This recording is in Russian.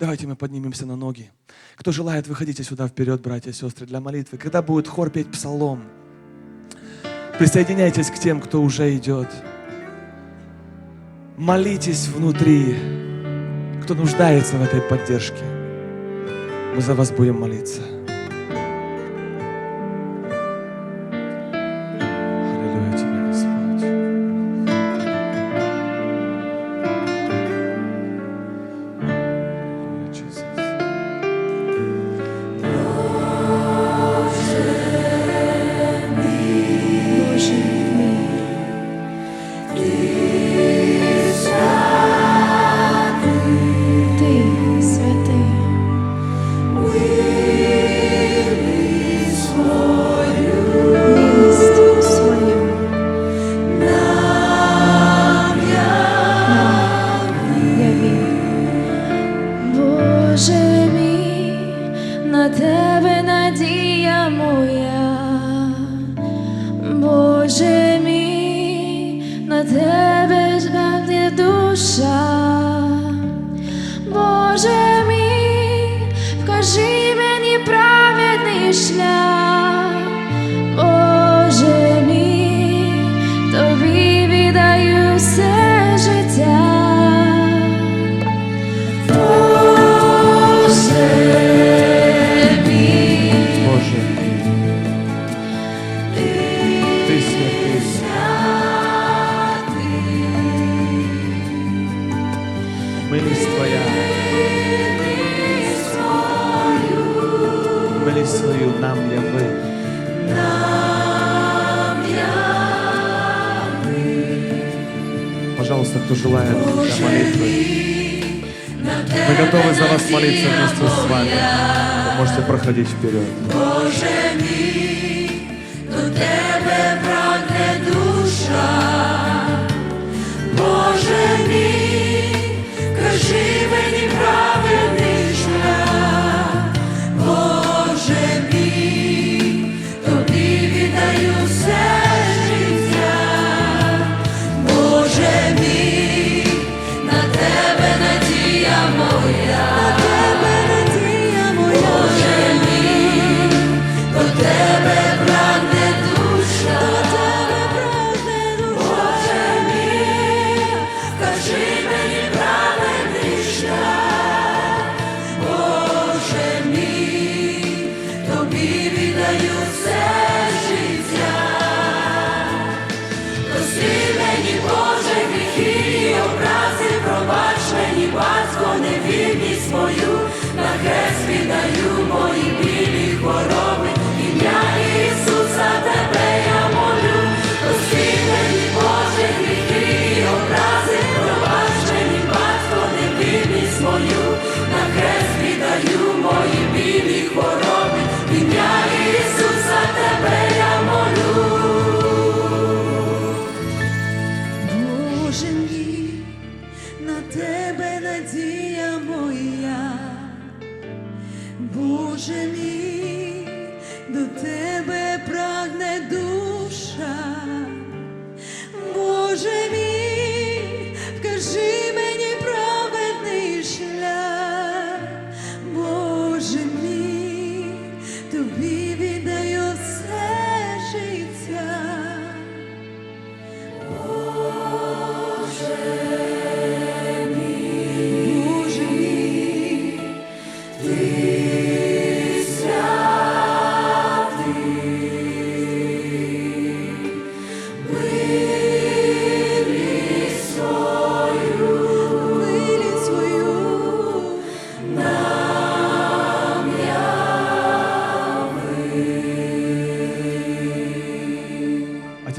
Давайте мы поднимемся на ноги. Кто желает, выходите сюда вперед, братья и сестры, для молитвы. Когда будет хор петь псалом, присоединяйтесь к тем, кто уже идет. Молитесь внутри, кто нуждается в этой поддержке. Мы за вас будем молиться. Милость свою нам яви. Пожалуйста, кто желает для молитвы. Мы готовы за вас молиться вместе с вами. Вы можете проходить вперед. Боже мій, до тебе прагне душа. Боже мені, батько, невірність мою, на хрест віддаю мої білі хвороби, ім'я Ісуса тебе я молю, прости мені, Боже, гріхи і образи, пробач мені, батько, невірність мою, на хрест віддаю мої білі хвороби, ім'я Ісуса тебе я молю. Боже мій, на тебе надія моя, Боже мій,